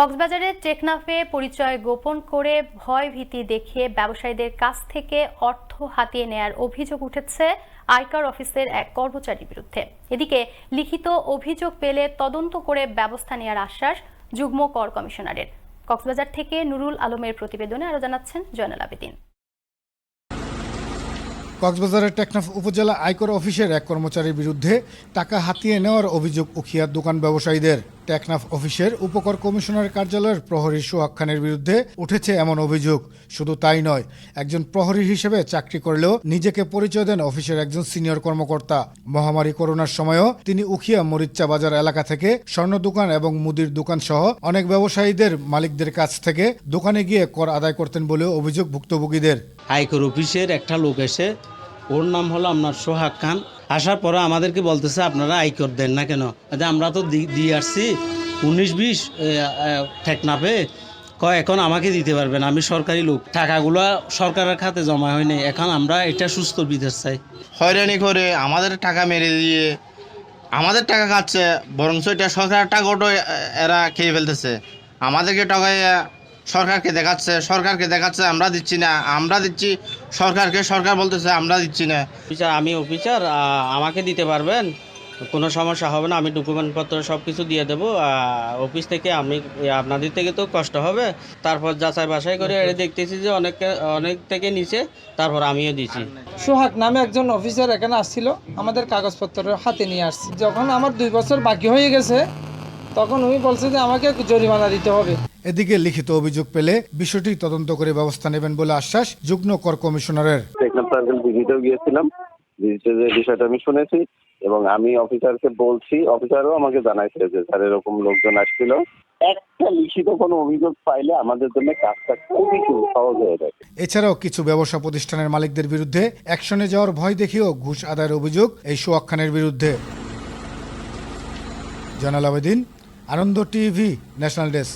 কক্সবাজারের টেকনাফে পরিচয় গোপন করে ভয় ভীতি দেখিয়ে ব্যবসায়ীদের কাছ থেকে অর্থ হাতিয়ে নেয়ার অভিযোগ উঠেছে আয়কর অফিসের এক কর্মচারীর বিরুদ্ধে। এদিকে লিখিত অভিযোগ পেলে তদন্ত করে ব্যবস্থা নেওয়ার আশ্বাস যুগ্ম কর কমিশনারের। কক্সবাজার থেকে নুরুল আলমের প্রতিবেদনে আরও জানাচ্ছেন জয়নাল আবেদিন। কক্সবাজারের টেকনাফ উপজেলা আয়কর অফিসের এক কর্মচারীর বিরুদ্ধে টাকা হাতিয়ে নেওয়ার অভিযোগ উখিয়ার দোকান ব্যবসায়ীদের। টেকনাফ অফিসের উপকর কমিশনার কার্যালয়ের প্রহরী সোহাগ খানের বিরুদ্ধে উঠেছে এমন অভিযোগ। শুধু তাই নয়, একজন প্রহরী হিসেবে চাকরি করলেও নিজেকে পরিচয় দেন অফিসের একজন সিনিয়র কর্মকর্তা। মহামারী করোনার সময়ও তিনি উখিয়া মরিচ্চা বাজার এলাকা থেকে স্বর্ণ দোকান এবং মুদির দোকান সহ অনেক ব্যবসায়ীদের মালিকদের কাছ থেকে দোকানে গিয়ে কর আদায় করতেন বলেও অভিযোগ ভুক্তভোগীদের। আয়কর অফিসের একটা লোক এসে, ওর নাম হলো আপনার সোহাগ খান। আসার পরে আমাদেরকে বলতেছে আপনারা আয়কর দেন না কেন? আচ্ছা, আমরা তো দিয়ে আসছি। উনিশ বিশ ঠেকনাপে। কয় এখন আমাকে দিতে পারবেন আমি সরকারি লোক। টাকাগুলো সরকারের খাতে জমা হয়নি এখন আমরা এটা সুস্থ বিদেশ চাই। হয়রানি করে আমাদের টাকা মেরে দিয়ে আমাদের টাকা খাচ্ছে বরঞ্চ এটা সরকারের টাকাটা এরা খেয়ে ফেলতেছে। আমাদেরকে টাকায় সরকারকে দেখাচ্ছে সরকারকে দেখাচ্ছে আমরা দিচ্ছি না। আমরা দিচ্ছি সরকারকে সরকার বলতেছে আমরা দিচ্ছি না। অফিসার আমি অফিসার আমাকে দিতে পারবেন? কোনো সমস্যা হবে না আমি ডকুমেন্টপত্র সব কিছু দিয়ে দেবো। অফিস থেকে আমি আপনাদের থেকে তো কষ্ট হবে। তারপর যাচাই বাছাই করে এটা দেখতেছি যে অনেক অনেক থেকে নিচে তারপর আমিও দিছি। সোহাগ নামে একজন অফিসার এখানে আসছিল আমাদের কাগজপত্র হাতে নিয়ে আসছে। যখন আমার দুই বছর বাকি হয়ে গেছে তখন উনি বলছে যে আমাকে জরিমানা দিতে হবে। এদিকে লিখিত অভিযোগ পেলে বিষয়টি তদন্ত করে ব্যবস্থা নেবেন বলে আশ্বাস যুগ্ম কর কমিশনারের। ভিজিটেও গিয়েছিলাম। ভিজিটে যে বিষয়টা আমি শুনেছি এবং আমি অফিসারকে বলছি অফিসারও আমাকে জানাইছে যে স্যার এরকম লোকজন আসছিল। একটা লিখিত কোনো অভিযোগ পাইলে আমাদের জন্য কাজটা খুবই সহজ হয়ে যায়। এছাড়াও কিছু ব্যবসা প্রতিষ্ঠানের মালিকদের বিরুদ্ধে অ্যাকশনে যাওয়ার ভয় দেখিয়েও ঘুষ আদায়ের অভিযোগ এই সোয়াক খানের বিরুদ্ধে। জানাল Abedin Ananda TV national desk.